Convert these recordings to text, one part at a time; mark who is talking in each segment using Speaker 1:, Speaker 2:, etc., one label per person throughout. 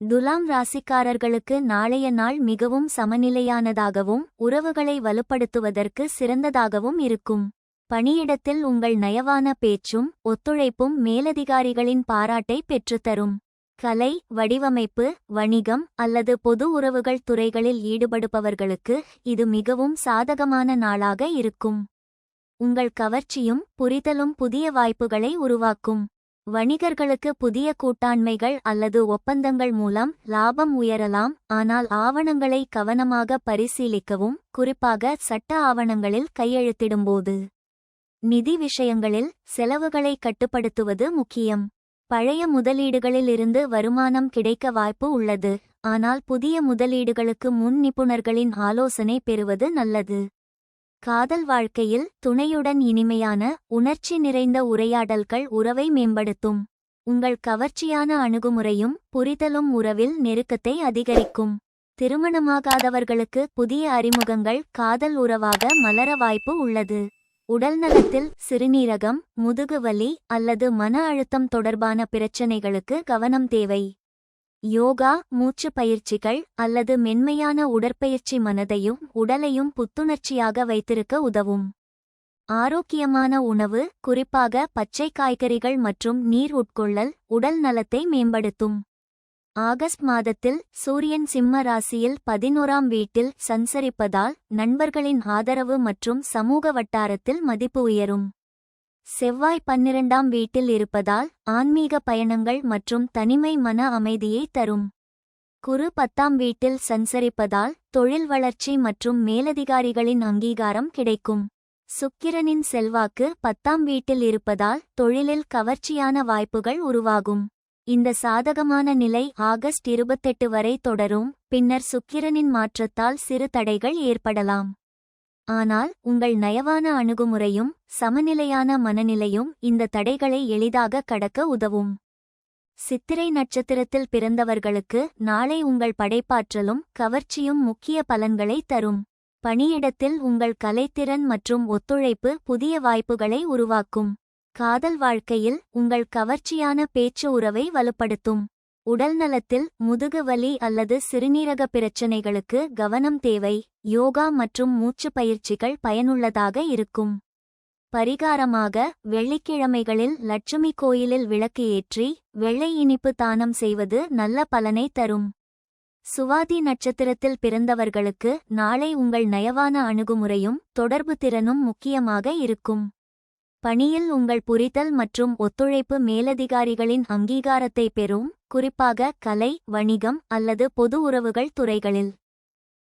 Speaker 1: துலாம் ராசிக்காரர்களுக்கு நாளைய நாள் மிகவும் சமநிலையானதாகவும் உறவுகளை வலுப்படுத்துவதற்கு சிறந்ததாகவும் இருக்கும். பணியிடத்தில் உங்கள் நயவான பேச்சும் ஒத்துழைப்பும் மேலதிகாரிகளின் பாராட்டை பெற்றுத்தரும். கலை வடிவமைப்பு வணிகம் அல்லது பொது உறவுகள் துறைகளில் ஈடுபடுபவர்களுக்கு இது மிகவும் சாதகமான நாளாக இருக்கும். உங்கள் கவர்ச்சியும் புரிதலும் புதிய வாய்ப்புகளை உருவாக்கும். வணிகர்களுக்கு புதிய கூட்டாண்மைகள் அல்லது ஒப்பந்தங்கள் மூலம் லாபம் உயரலாம் ஆனால் ஆவணங்களை கவனமாக பரிசீலிக்கவும் குறிப்பாக சட்ட ஆவணங்களில் கையெழுத்திடும்போது. நிதி விஷயங்களில் செலவுகளை கட்டுப்படுத்துவது முக்கியம். பழைய முதலீடுகளில் இருந்து வருமானம் கிடைக்க வாய்ப்பு உள்ளது ஆனால் புதிய முதலீடுகளுக்கு முன் நிபுணர்களின் ஆலோசனை பெறுவது நல்லது. காதல் வாழ்க்கையில் துணையுடன் இனிமையான உணர்ச்சி நிறைந்த உரையாடல்கள் உறவை மேம்படுத்தும். உங்கள் கவர்ச்சியான அணுகுமுறையும் புரிதலும் உறவில் நெருக்கத்தை அதிகரிக்கும். திருமணமாகாதவர்களுக்கு புதிய அறிமுகங்கள் காதல் உறவாக மலர வாய்ப்பு உள்ளது. உடல்நலத்தில் சிறுநீரகம் முதுகுவலி அல்லது மன அழுத்தம் தொடர்பான பிரச்சினைகளுக்கு கவனம் தேவை. யோகா மூச்சு பயிற்சிகள் அல்லது மென்மையான உடற்பயிற்சி மனதையும் உடலையும் புத்துணர்ச்சியாக வைத்திருக்க உதவும். ஆரோக்கியமான உணவு குறிப்பாக பச்சை காய்கறிகள் மற்றும் நீர் உட்கொள்ளல் உடல் நலத்தை மேம்படுத்தும். ஆகஸ்ட் மாதத்தில் சூரியன் சிம்ம ராசியில் பதினோராம் வீட்டில் சஞ்சரிப்பதால் நண்பர்களின் ஆதரவு மற்றும் சமூக வட்டாரத்தில் மதிப்பு உயரும். செவ்வாய் பன்னிரண்டாம் வீட்டில் இருப்பதால் ஆன்மீக பயணங்கள் மற்றும் தனிமை மன அமைதியை தரும். குரு பத்தாம் வீட்டில் சஞ்சரிப்பதால் தொழில் வளர்ச்சி மற்றும் மேலதிகாரிகளின் அங்கீகாரம் கிடைக்கும். சுக்கிரனின் செல்வாக்கு பத்தாம் வீட்டில் இருப்பதால் தொழிலில் கவர்ச்சியான வாய்ப்புகள் உருவாகும். இந்த சாதகமான நிலை ஆகஸ்ட் இருபத்தெட்டு வரை தொடரும் பின்னர் சுக்கிரனின் மாற்றத்தால் சிறு தடைகள் ஏற்படலாம். ஆனால் உங்கள் நயவான அணுகுமுறையும் சமநிலையான மனநிலையும் இந்த தடைகளை எளிதாக கடக்க உதவும். சித்திரை நட்சத்திரத்தில் பிறந்தவர்களுக்கு நாளை உங்கள் படைப்பாற்றலும் கவர்ச்சியும் முக்கிய பலன்களை தரும். பணியிடத்தில் உங்கள் கலைத்திறன் மற்றும் ஒத்துழைப்பு புதிய வாய்ப்புகளை உருவாக்கும். காதல் வாழ்க்கையில் உங்கள் கவர்ச்சியான பேச்சு உறவை வலுப்படுத்தும். உடல்நலத்தில் முதுகு வலி அல்லது சிறுநீரக பிரச்சினைகளுக்கு கவனம் தேவை. யோகா மற்றும் மூச்சு பயிற்சிகள் பயனுள்ளதாக இருக்கும். பரிகாரமாக வெள்ளிக்கிழமைகளில் லட்சுமி கோயிலில் விளக்கு ஏற்றி வெள்ளை இனிப்பு தானம் செய்வது நல்ல பலனை தரும். சுவாதி நட்சத்திரத்தில் பிறந்தவர்களுக்கு நாளை உங்கள் நயவான அணுகுமுறையும் தொடர்பு திறனும் முக்கியமாக இருக்கும். பணியில் உங்கள் புரிதல் மற்றும் ஒத்துழைப்பு மேலதிகாரிகளின் அங்கீகாரத்தை பெறும். குறிப்பாக கலை வணிகம் அல்லது பொது உறவுகள் துறைகளில்.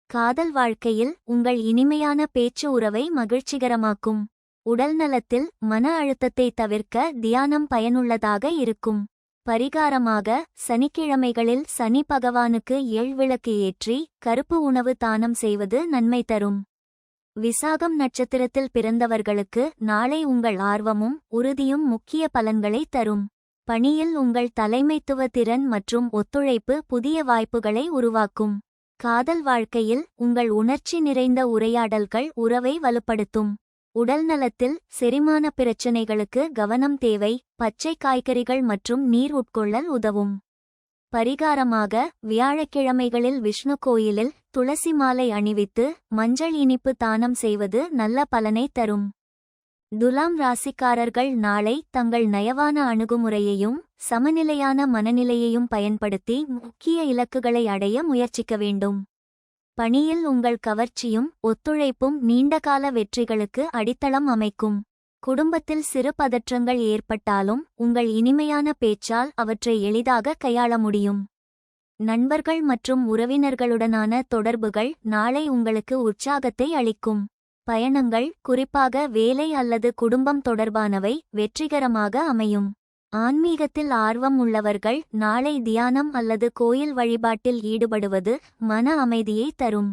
Speaker 1: காதல் வாழ்க்கையில் உங்கள் இனிமையான பேச்சு உறவை மகிழ்ச்சிகரமாக்கும். உடல்நலத்தில் மன அழுத்தத்தை தவிர்க்க தியானம் பயனுள்ளதாக இருக்கும். பரிகாரமாக சனிக்கிழமைகளில் சனி பகவானுக்கு விளக்கு ஏற்றி கருப்பு உணவு தானம் செய்வது நன்மை தரும். விசாகம் நட்சத்திரத்தில் பிறந்தவர்களுக்கு நாளை உங்கள் ஆர்வமும் உறுதியும் முக்கிய பலன்களை தரும். பணியில் உங்கள் தலைமைத்துவ திறன் மற்றும் ஒத்துழைப்பு புதிய வாய்ப்புகளை உருவாக்கும். காதல் வாழ்க்கையில் உங்கள் உணர்ச்சி நிறைந்த உரையாடல்கள் உறவை வலுப்படுத்தும். உடல்நலத்தில் செரிமான பிரச்சினைகளுக்கு கவனம் தேவை. பச்சை காய்கறிகள் மற்றும் நீர் உட்கொள்ளல் உதவும். பரிகாரமாக வியாழக்கிழமைகளில் விஷ்ணு கோயிலில் துளசி மாலை அணிவித்து மஞ்சள் இனிப்பு தானம் செய்வது நல்ல பலனை தரும். துலாம் ராசிக்காரர்கள் நாளை தங்கள் நயவான அணுகுமுறையையும் சமநிலையான மனநிலையையும் பயன்படுத்தி முக்கிய இலக்குகளை அடைய முயற்சிக்க வேண்டும். பணியில் உங்கள் கவர்ச்சியும் ஒத்துழைப்பும் நீண்டகால வெற்றிகளுக்கு அடித்தளம் அமைக்கும். குடும்பத்தில் சிறு பதற்றங்கள் ஏற்பட்டாலும் உங்கள் இனிமையான பேச்சால் அவற்றை எளிதாக கையாள முடியும். நண்பர்கள் மற்றும் உறவினர்களுடனான தொடர்புகள் நாளை உங்களுக்கு உற்சாகத்தை அளிக்கும். பயணங்கள் குறிப்பாக வேலை அல்லது குடும்பம் தொடர்பானவை வெற்றிகரமாக அமையும். ஆன்மீகத்தில் ஆர்வம் உள்ளவர்கள் நாளை தியானம் அல்லது கோயில் வழிபாட்டில் ஈடுபடுவது மன அமைதியை தரும்.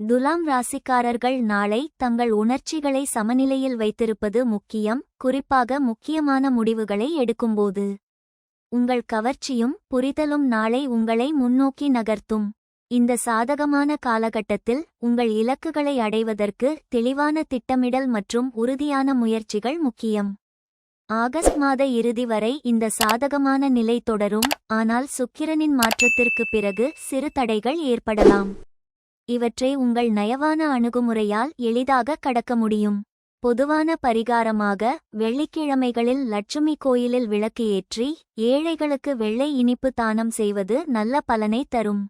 Speaker 1: துலாம் ராசிக்காரர்கள் நாளை தங்கள் உணர்ச்சிகளை சமநிலையில் வைத்திருப்பது முக்கியம் குறிப்பாக முக்கியமான முடிவுகளை எடுக்கும்போது. உங்கள் கவர்ச்சியும் புரிதலும் நாளை உங்களை முன்னோக்கி நகர்த்தும். இந்த சாதகமான காலகட்டத்தில் உங்கள் இலக்குகளை அடைவதற்கு தெளிவான திட்டமிடல் மற்றும் உறுதியான முயற்சிகள் முக்கியம். ஆகஸ்ட் மாத இறுதி வரை இந்த சாதகமான நிலை தொடரும் ஆனால் சுக்கிரனின் மாற்றத்திற்கு பிறகு சிறு தடைகள் ஏற்படலாம். இவற்றை உங்கள் நயவான அணுகுமுறையால் எளிதாக கடக்க முடியும். பொதுவான பரிகாரமாக வெள்ளிக்கிழமைகளில் லட்சுமி கோயிலில் விளக்கு ஏற்றி ஏழைகளுக்கு வெள்ளை இனிப்பு தானம் செய்வது நல்ல பலனை தரும்.